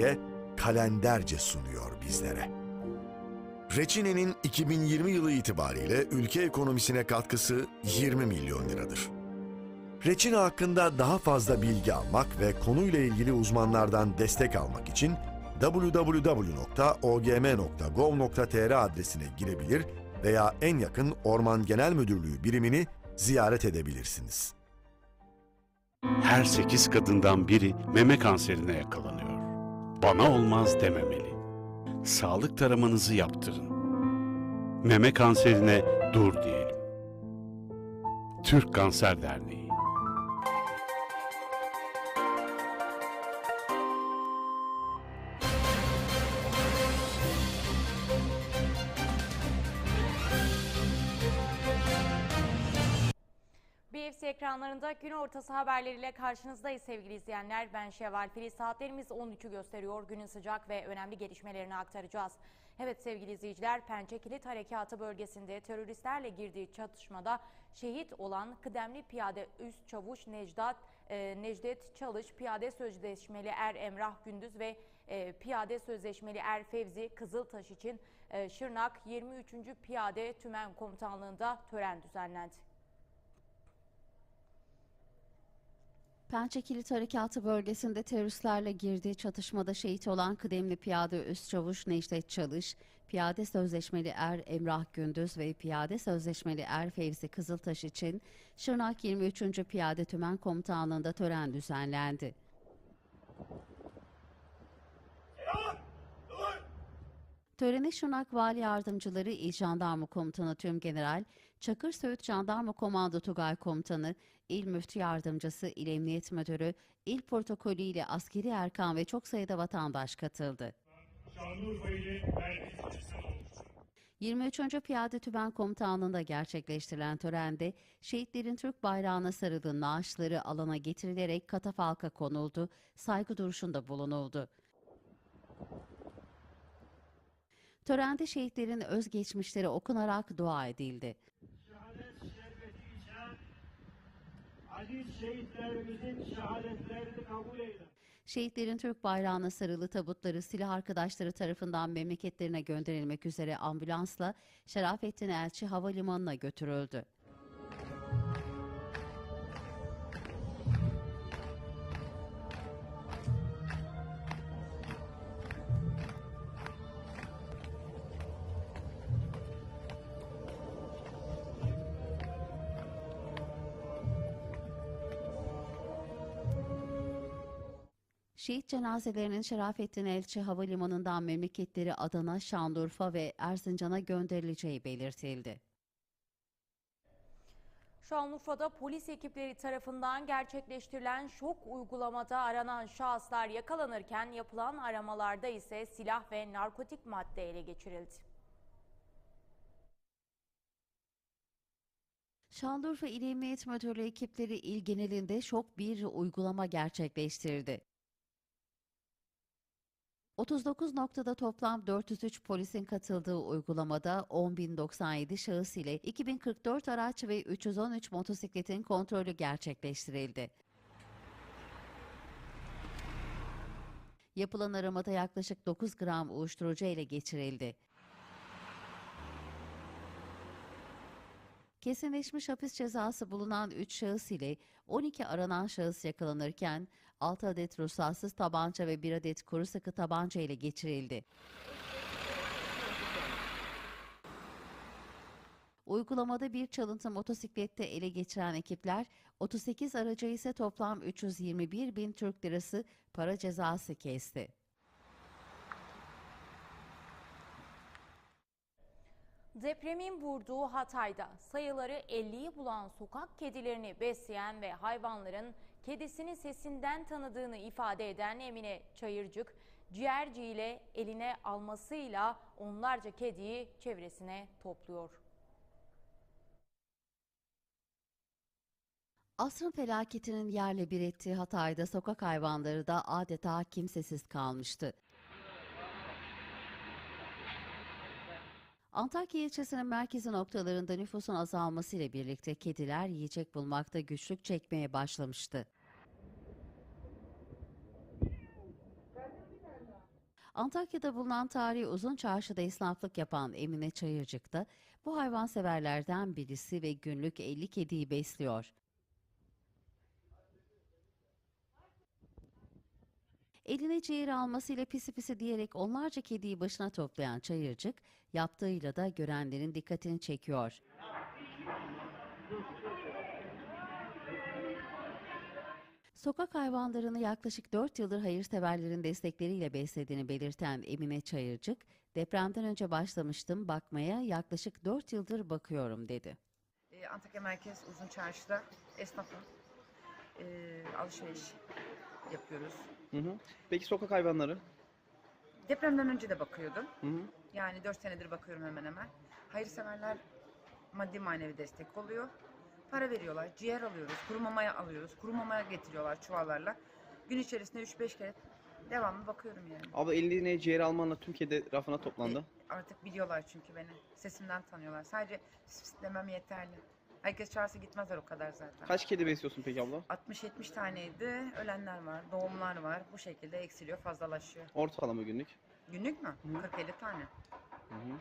diye kalenderce sunuyor bizlere. Reçine'nin 2020 yılı itibariyle ülke ekonomisine katkısı 20 milyon liradır. Reçine hakkında daha fazla bilgi almak ve konuyla ilgili uzmanlardan destek almak için www.ogm.gov.tr adresine girebilir veya en yakın Orman Genel Müdürlüğü birimini ziyaret edebilirsiniz. Her 8 kadından biri meme kanserine yakalanıyor. Bana olmaz dememeli. Sağlık taramanızı yaptırın. Meme kanserine dur diyelim. Türk Kanser Derneği ekranlarında gün ortası haberleriyle karşınızdayız sevgili izleyenler. Ben Şevval Filiz. Saatlerimiz 13'ü gösteriyor. Günün sıcak ve önemli gelişmelerini aktaracağız. Evet sevgili izleyiciler, Pençe Kilit Harekatı bölgesinde teröristlerle girdiği çatışmada şehit olan kıdemli piyade üst çavuş Necdat e, Necdet Çalış, piyade sözleşmeli Er Emrah Gündüz ve e, piyade sözleşmeli Er Fevzi Kızıltaş için e, Şırnak 23. Piyade Tümen Komutanlığı'nda tören düzenlendi. Pençe Kilit Harekatı bölgesinde teröristlerle girdiği çatışmada şehit olan kıdemli piyade üst çavuş Necdet Çalış, piyade sözleşmeli er Emrah Gündüz ve piyade sözleşmeli er Fevzi Kızıltaş için Şırnak 23. Piyade Tümen Komutanlığı'nda tören düzenlendi. Törene Şırnak Vali Yardımcıları İl Jandarma Komutanı Tüm General, Çakır Söğüt Jandarma Komando Tugay Komutanı, İl Müftü Yardımcısı, İl Emniyet Müdürü, İl Protokolü ile askeri erkan ve çok sayıda vatandaş katıldı. Şanlıurfa ile merkez açısı olmuştur. 23. Piyade Tümen Komutanlığı'nda gerçekleştirilen törende şehitlerin Türk bayrağına sarılı naaşları alana getirilerek katafalka konuldu, saygı duruşunda bulunuldu. Törende şehitlerin özgeçmişleri okunarak dua edildi. Şehadet şerbeti içen aziz şehitlerimizin şehadetlerini kabul eyle. Şehitlerin Türk bayrağına sarılı tabutları silah arkadaşları tarafından memleketlerine gönderilmek üzere ambulansla Şerafettin Elçi Havalimanı'na götürüldü. Şehit cenazelerinin Şerafettin Elçi Havalimanı'ndan memleketleri Adana, Şanlıurfa ve Erzincan'a gönderileceği belirtildi. Şanlıurfa'da polis ekipleri tarafından gerçekleştirilen şok uygulamada aranan şahıslar yakalanırken yapılan aramalarda ise silah ve narkotik madde ele geçirildi. Şanlıurfa İl Emniyet Müdürlüğü ekipleri il genelinde şok bir uygulama gerçekleştirdi. 39 noktada toplam 403 polisin katıldığı uygulamada 10.097 şahıs ile 2044 araç ve 313 motosikletin kontrolü gerçekleştirildi. Yapılan aramada yaklaşık 9 gram uyuşturucu ele geçirildi. Kesinleşmiş hapis cezası bulunan 3 şahıs ile 12 aranan şahıs yakalanırken 6 adet ruhsatsız tabanca ve 1 adet kuru sıkı tabanca ile geçirildi. Uygulamada bir çalıntı motosiklette ele geçiren ekipler 38 araca ise toplam 321 bin Türk lirası para cezası kesti. Depremin vurduğu Hatay'da sayıları 50'yi bulan sokak kedilerini besleyen ve hayvanların kedisinin sesinden tanıdığını ifade eden Emine Çayırcık, ciğerci ile eline almasıyla onlarca kediyi çevresine topluyor. Asrın felaketinin yerle bir ettiği Hatay'da sokak hayvanları da adeta kimsesiz kalmıştı. Antakya ilçesinin merkezi noktalarında nüfusun azalmasıyla birlikte kediler yiyecek bulmakta güçlük çekmeye başlamıştı. Antakya'da bulunan tarihi uzun çarşıda esnaflık yapan Emine Çayırcık da bu hayvanseverlerden birisi ve günlük 50 kediyi besliyor. Eline ciğer almasıyla pisi pisi diyerek onlarca kediyi başına toplayan Çayırcık, yaptığıyla da görenlerin dikkatini çekiyor. Sokak hayvanlarını yaklaşık 4 yıldır hayırseverlerin destekleriyle beslediğini belirten Emine Çayırcık, depremden önce başlamıştım bakmaya yaklaşık 4 yıldır bakıyorum dedi. Ee, Antakya Merkez Uzun Çarşı'da esnafım. Ee, alışveriş yapıyoruz. Hı hı. Peki sokak hayvanları? Depremden önce de bakıyordum. Hı hı. Yani 4 senedir bakıyorum hemen hemen. Hayırseverler maddi manevi destek oluyor. Para veriyorlar. Ciğer alıyoruz. Kuru mamaya alıyoruz. Kuru mamaya getiriyorlar çuvallarla. Gün içerisinde 3-5 kere devamlı bakıyorum yani. Abla eline ciğer almanla tüm kedi rafına toplandı. E, artık biliyorlar çünkü beni. Sesimden tanıyorlar. Sadece pis demem yeterli. Herkes çağırsa gitmezler o kadar zaten. Kaç kedi besliyorsun peki abla? 60-70 taneydi. Ölenler var, doğumlar var. Bu şekilde eksiliyor, fazlalaşıyor. Ortalama günlük. Günlük mü? Hı. 40-50 tane. Hı hı.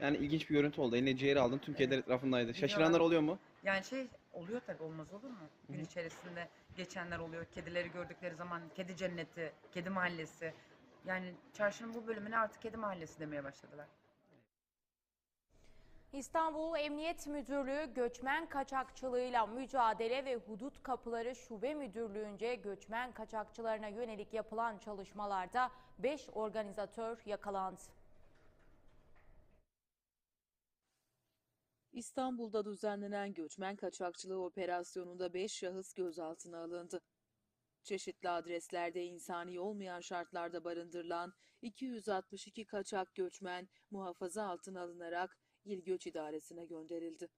Yani ilginç bir görüntü oldu. Eline ciğer aldın tüm kediler etrafındaydı. Şaşıranlar oluyor mu? Yani şey oluyor tabii olmaz olur mu? Gün içerisinde geçenler oluyor. Kedileri gördükleri zaman kedi cenneti, kedi mahallesi. Yani çarşının bu bölümüne artık kedi mahallesi demeye başladılar. İstanbul Emniyet Müdürlüğü göçmen kaçakçılığıyla mücadele ve hudut kapıları şube müdürlüğünce göçmen kaçakçılarına yönelik yapılan çalışmalarda 5 organizatör yakalandı. İstanbul'da düzenlenen göçmen kaçakçılığı operasyonunda 5 şahıs gözaltına alındı. Çeşitli adreslerde insani olmayan şartlarda barındırılan 262 kaçak göçmen muhafaza altına alınarak İl Göç İdaresi'ne gönderildi.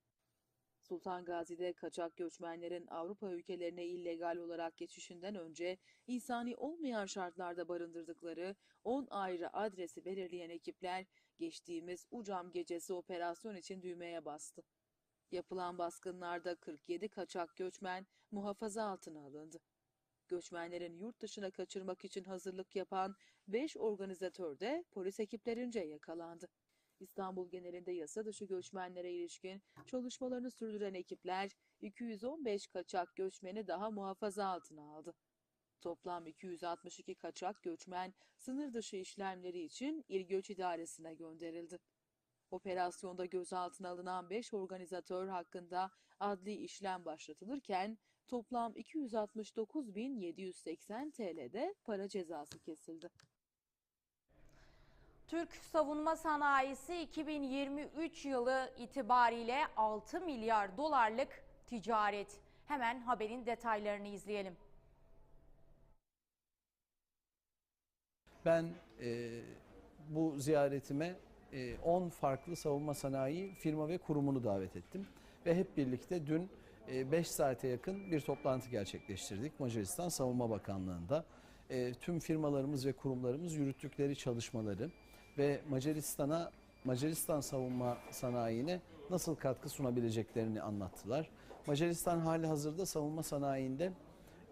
Sultan Gazi'de kaçak göçmenlerin Avrupa ülkelerine illegal olarak geçişinden önce insani olmayan şartlarda barındırdıkları 10 ayrı adresi belirleyen ekipler geçtiğimiz Ucam gecesi operasyon için düğmeye bastı. Yapılan baskınlarda 47 kaçak göçmen muhafaza altına alındı. Göçmenlerin yurt dışına kaçırmak için hazırlık yapan 5 organizatör de polis ekiplerince yakalandı. İstanbul genelinde yasa dışı göçmenlere ilişkin çalışmalarını sürdüren ekipler 215 kaçak göçmeni daha muhafaza altına aldı. Toplam 262 kaçak göçmen sınır dışı işlemleri için İl Göç İdaresi'ne gönderildi. Operasyonda gözaltına alınan 5 organizatör hakkında adli işlem başlatılırken toplam 269.780 TL'de para cezası kesildi. Türk savunma sanayisi 2023 yılı itibariyle 6 milyar dolarlık ticaret. Hemen haberin detaylarını izleyelim. Ben e, bu ziyaretime e, 10 farklı savunma sanayi firma ve kurumunu davet ettim. Ve hep birlikte dün 5 saate yakın bir toplantı gerçekleştirdik Macaristan Savunma Bakanlığı'nda. E, tüm firmalarımız ve kurumlarımız yürüttükleri çalışmaları ve Macaristan'a Macaristan savunma sanayine nasıl katkı sunabileceklerini anlattılar. Macaristan hali hazırda savunma sanayinde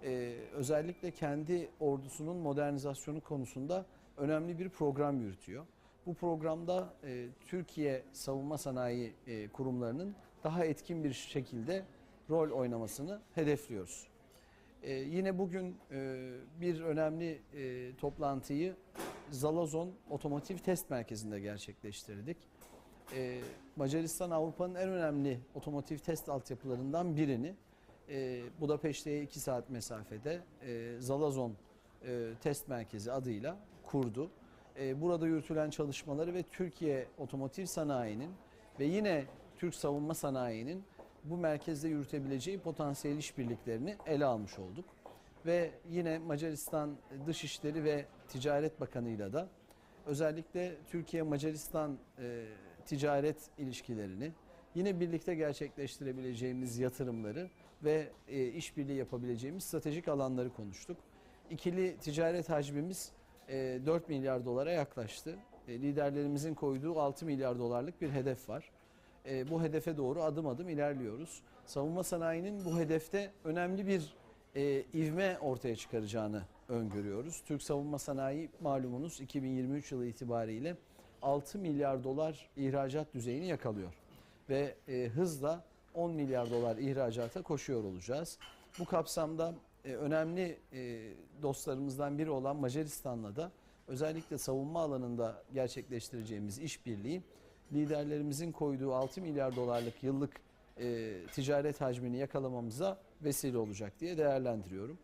e, özellikle kendi ordusunun modernizasyonu konusunda önemli bir program yürütüyor. Bu programda e, Türkiye savunma sanayi e, kurumlarının daha etkin bir şekilde rol oynamasını hedefliyoruz. E, yine bugün e, bir önemli e, toplantıyı Zalazon Otomotiv Test Merkezi'nde gerçekleştirdik. E, Macaristan Avrupa'nın en önemli otomotiv test altyapılarından birini e, Budapeşte'ye 2 saat mesafede e, Zalazon e, Test Merkezi adıyla kurdu. E, burada yürütülen çalışmaları ve Türkiye otomotiv sanayinin ve yine Türk savunma sanayinin bu merkezde yürütebileceği potansiyel işbirliklerini ele almış olduk. Ve yine Macaristan Dışişleri ve Ticaret Bakanı'yla da özellikle Türkiye-Macaristan e, ticaret ilişkilerini, yine birlikte gerçekleştirebileceğimiz yatırımları ve e, işbirliği yapabileceğimiz stratejik alanları konuştuk. İkili ticaret hacmimiz e, 4 milyar dolara yaklaştı. E, liderlerimizin koyduğu 6 milyar dolarlık bir hedef var. E, bu hedefe doğru adım adım ilerliyoruz. Savunma sanayinin bu hedefte önemli bir e, ivme ortaya çıkaracağını öngörüyoruz. Türk savunma sanayi malumunuz 2023 yılı itibariyle 6 milyar dolar ihracat düzeyini yakalıyor. Ve e, hızla 10 milyar dolar ihracata koşuyor olacağız. Bu kapsamda e, önemli e, dostlarımızdan biri olan Macaristan'la da özellikle savunma alanında gerçekleştireceğimiz işbirliği liderlerimizin koyduğu 6 milyar dolarlık yıllık e, ticaret hacmini yakalamamıza vesile olacak diye değerlendiriyorum.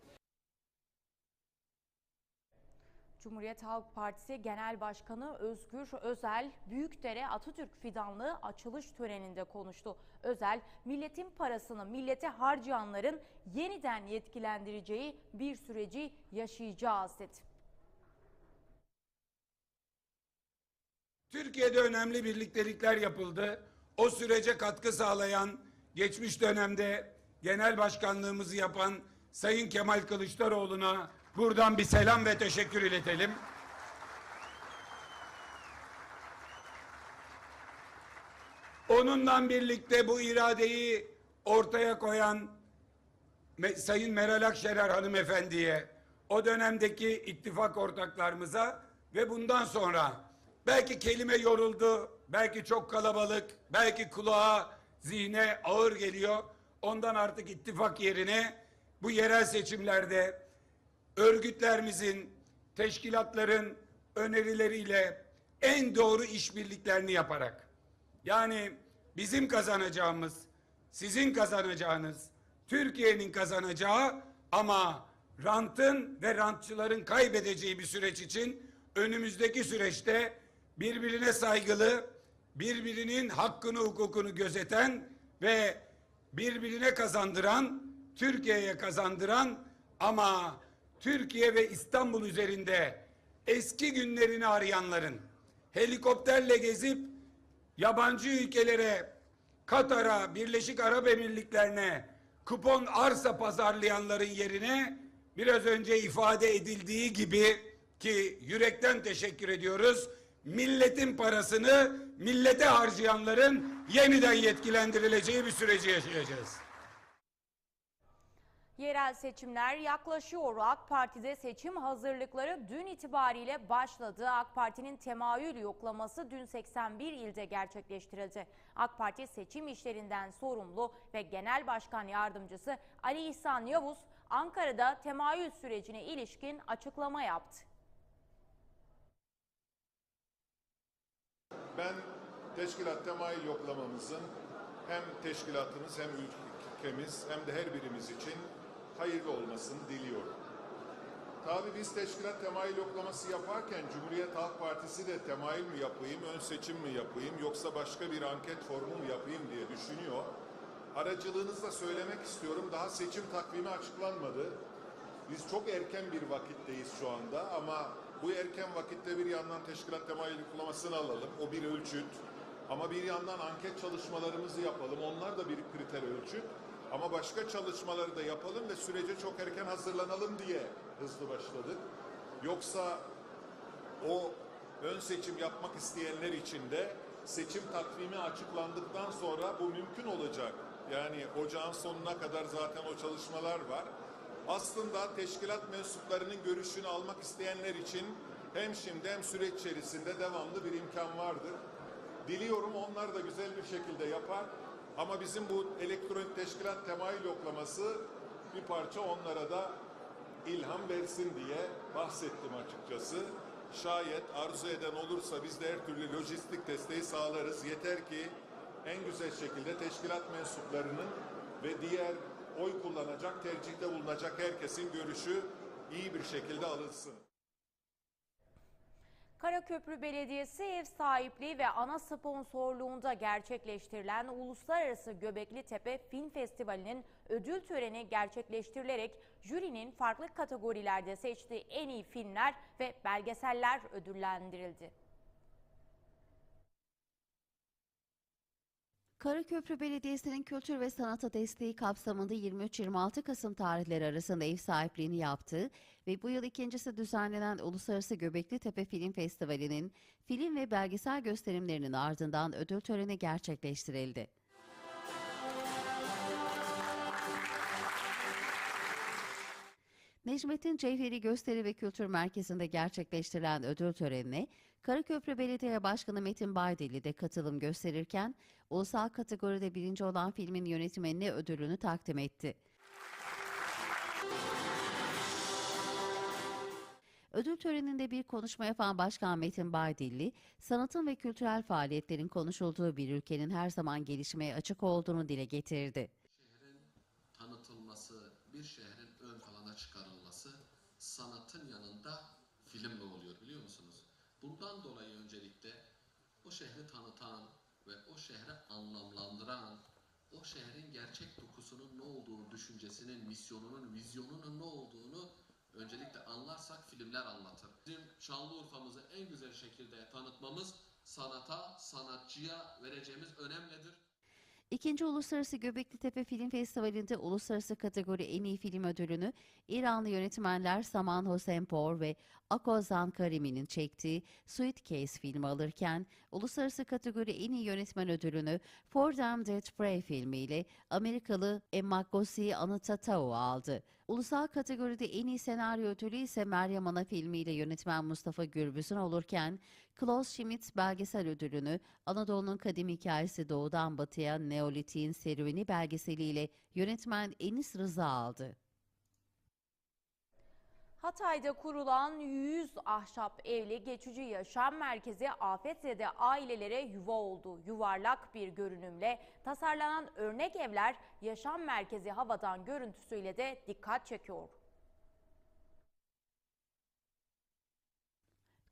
Cumhuriyet Halk Partisi Genel Başkanı Özgür Özel, Büyükdere Atatürk Fidanlığı açılış töreninde konuştu. Özel, milletin parasını millete harcayanların yeniden yetkilendireceği bir süreci yaşayacağız dedi. Türkiye'de önemli birliktelikler yapıldı. O sürece katkı sağlayan, geçmiş dönemde genel başkanlığımızı yapan Sayın Kemal Kılıçdaroğlu'na buradan bir selam ve teşekkür iletelim. Onunla birlikte bu iradeyi ortaya koyan Sayın Meral Akşener hanımefendiye, o dönemdeki ittifak ortaklarımıza ve bundan sonra belki kelime yoruldu, belki çok kalabalık, belki kulağa, zihne ağır geliyor. Ondan artık ittifak yerine bu yerel seçimlerde örgütlerimizin, teşkilatların önerileriyle en doğru işbirliklerini yaparak yani bizim kazanacağımız, sizin kazanacağınız, Türkiye'nin kazanacağı ama rantın ve rantçıların kaybedeceği bir süreç için önümüzdeki süreçte birbirine saygılı, birbirinin hakkını hukukunu gözeten ve birbirine kazandıran, Türkiye'ye kazandıran ama Türkiye ve İstanbul üzerinde eski günlerini arayanların helikopterle gezip yabancı ülkelere, Katar'a, Birleşik Arap Emirlikleri'ne kupon arsa pazarlayanların yerine biraz önce ifade edildiği gibi ki yürekten teşekkür ediyoruz. Milletin parasını millete harcayanların yeniden yetkilendirileceği bir süreci yaşayacağız. Yerel seçimler yaklaşıyor. AK Parti'de seçim hazırlıkları dün itibariyle başladı. AK Parti'nin temayül yoklaması dün 81 ilde gerçekleştirildi. AK Parti seçim işlerinden sorumlu ve Genel Başkan Yardımcısı Ali İhsan Yavuz Ankara'da temayül sürecine ilişkin açıklama yaptı. Ben teşkilat temayül yoklamamızın hem teşkilatımız hem ülkemiz hem de her birimiz için hayırlı olmasını diliyorum. Tabi biz teşkilat temayül yoklaması yaparken Cumhuriyet Halk Partisi de temayül mü yapayım, ön seçim mi yapayım yoksa başka bir anket formu mu yapayım diye düşünüyor. Aracılığınızla söylemek istiyorum daha seçim takvimi açıklanmadı. Biz çok erken bir vakitteyiz şu anda ama bu erken vakitte bir yandan teşkilat temayül uygulamasını alalım. O bir ölçüt. Ama bir yandan anket çalışmalarımızı yapalım. Onlar da bir kriter ölçüt. Ama başka çalışmaları da yapalım ve sürece çok erken hazırlanalım diye hızlı başladık. Yoksa o ön seçim yapmak isteyenler için de seçim takvimi açıklandıktan sonra bu mümkün olacak. Yani ocağın sonuna kadar zaten o çalışmalar var. Aslında teşkilat mensuplarının görüşünü almak isteyenler için hem şimdi hem süreç içerisinde devamlı bir imkan vardır. Diliyorum onlar da güzel bir şekilde yapar. Ama bizim bu elektronik teşkilat temayül yoklaması bir parça onlara da ilham versin diye bahsettim açıkçası. Şayet arzu eden olursa biz de her türlü lojistik desteği sağlarız. Yeter ki en güzel şekilde teşkilat mensuplarının ve diğer oy kullanacak, tercihte bulunacak herkesin görüşü iyi bir şekilde alınsın. Karaköprü Belediyesi ev sahipliği ve ana sponsorluğunda gerçekleştirilen Uluslararası Göbekli Tepe Film Festivali'nin ödül töreni gerçekleştirilerek jürinin farklı kategorilerde seçtiği en iyi filmler ve belgeseller ödüllendirildi. Karaköprü Belediyesi'nin kültür ve sanata desteği kapsamında 23-26 Kasım tarihleri arasında ev sahipliğini yaptığı ve bu yıl ikincisi düzenlenen Uluslararası Göbekli Tepe Film Festivali'nin film ve belgesel gösterimlerinin ardından ödül töreni gerçekleştirildi. Necmettin Cevheri Gösteri ve Kültür Merkezi'nde gerçekleştirilen ödül törenine Karaköprü Belediye Başkanı Metin Baydeli de katılım gösterirken ulusal kategoride birinci olan filmin yönetmenine ödülünü takdim etti. Ödül töreninde bir konuşma yapan Başkan Metin Baydilli, sanatın ve kültürel faaliyetlerin konuşulduğu bir ülkenin her zaman gelişmeye açık olduğunu dile getirdi. şehrin tanıtılması, bir şehrin ön plana çıkarılması sanatın yanında filmle musunuz? Bundan dolayı öncelikle o şehri tanıtan ve o şehri anlamlandıran, o şehrin gerçek dokusunun ne olduğunu, düşüncesinin, misyonunun, vizyonunun ne olduğunu öncelikle anlarsak filmler anlatır. Bizim Şanlıurfa'mızı en güzel şekilde tanıtmamız sanata, sanatçıya vereceğimiz önemlidir. İkinci Uluslararası Göbekli Tepe Film Festivali'nde uluslararası kategori en iyi film ödülünü İranlı yönetmenler Saman Hosseynpour ve Akozan Karimi'nin çektiği Suitcase filmi alırken uluslararası kategori en iyi yönetmen ödülünü For Them That Pray filmiyle Amerikalı Emma Gossi Anıtatao aldı. Ulusal kategoride en iyi senaryo ödülü ise Meryem Ana filmiyle yönetmen Mustafa Gürbüz'ün olurken Klaus Schmidt belgesel ödülünü Anadolu'nun kadim hikayesi doğudan batıya Neolitik'in serüveni belgeseliyle yönetmen Enis Rıza aldı. Hatay'da kurulan 100 ahşap evli geçici yaşam merkezi afetzede ailelere yuva oldu. Yuvarlak bir görünümle tasarlanan örnek evler yaşam merkezi havadan görüntüsüyle de dikkat çekiyor.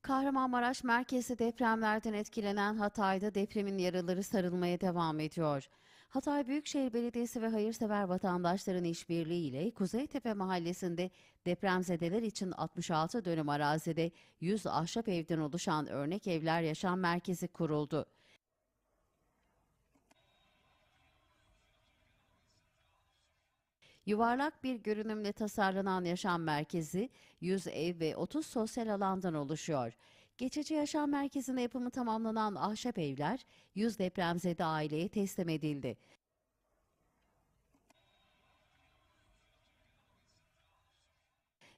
Kahramanmaraş merkezi depremlerden etkilenen Hatay'da depremin yaraları sarılmaya devam ediyor. Hatay Büyükşehir Belediyesi ve hayırsever vatandaşların işbirliğiyle Kuzeytepe Mahallesi'nde depremzedeler için 66 dönüm arazide 100 ahşap evden oluşan örnek evler yaşam merkezi kuruldu. Yuvarlak bir görünümle tasarlanan yaşam merkezi 100 ev ve 30 sosyal alandan oluşuyor. Geçici yaşam merkezinde yapımı tamamlanan ahşap evler 100 depremzede aileye teslim edildi.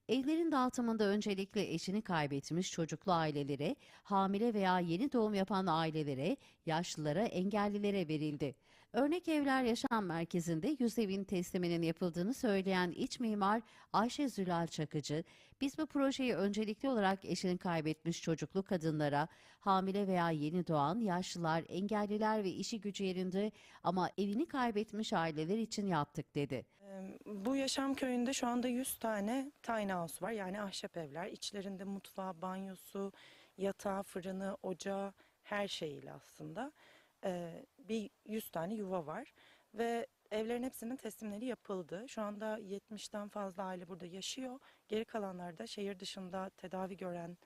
Evlerin dağıtımında öncelikle eşini kaybetmiş çocuklu ailelere, hamile veya yeni doğum yapan ailelere, yaşlılara, engellilere verildi. Örnek Evler Yaşam Merkezi'nde yüz evin tesliminin yapıldığını söyleyen iç mimar Ayşe Zülal Çakıcı, biz bu projeyi öncelikli olarak eşini kaybetmiş çocuklu kadınlara, hamile veya yeni doğan, yaşlılar, engelliler ve işi gücü yerinde ama evini kaybetmiş aileler için yaptık dedi. Bu yaşam köyünde şu anda 100 tane tiny house var. Yani ahşap evler. İçlerinde mutfağı, banyosu, yatağı, fırını, ocağı her şeyiyle aslında. Ee, bir 100 tane yuva var. Ve evlerin hepsinin teslimleri yapıldı. Şu anda 70'ten fazla aile burada yaşıyor. Geri kalanlar da şehir dışında tedavi gören,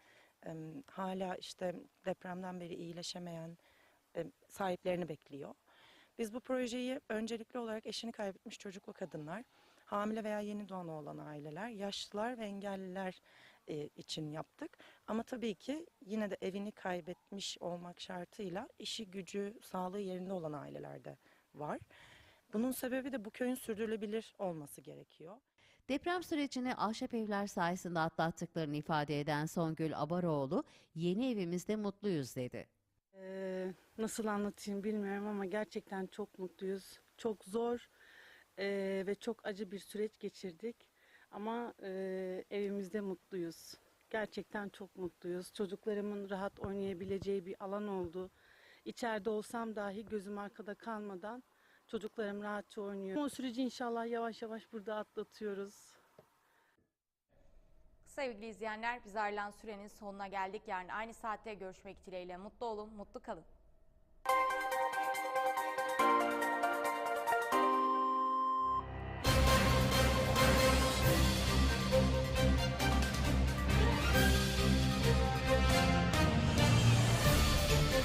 em, hala işte depremden beri iyileşemeyen em, sahiplerini bekliyor. Biz bu projeyi öncelikli olarak eşini kaybetmiş çocuklu kadınlar, hamile veya yeni doğan olan aileler, yaşlılar ve engelliler e, için yaptık. Ama tabii ki yine de evini kaybetmiş olmak şartıyla işi gücü, sağlığı yerinde olan aileler de var. Bunun sebebi de bu köyün sürdürülebilir olması gerekiyor. Deprem sürecini ahşap evler sayesinde atlattıklarını ifade eden Songül Abaroğlu, yeni evimizde mutluyuz dedi. Ee, nasıl anlatayım bilmiyorum ama gerçekten çok mutluyuz. Çok zor ee, ve çok acı bir süreç geçirdik. Ama ee, evimizde mutluyuz. Gerçekten çok mutluyuz. Çocuklarımın rahat oynayabileceği bir alan oldu. İçeride olsam dahi gözüm arkada kalmadan çocuklarım rahatça oynuyor. O süreci inşallah yavaş yavaş burada atlatıyoruz. Sevgili izleyenler biz ayrılan sürenin sonuna geldik. Yarın aynı saatte görüşmek dileğiyle. Mutlu olun, mutlu kalın.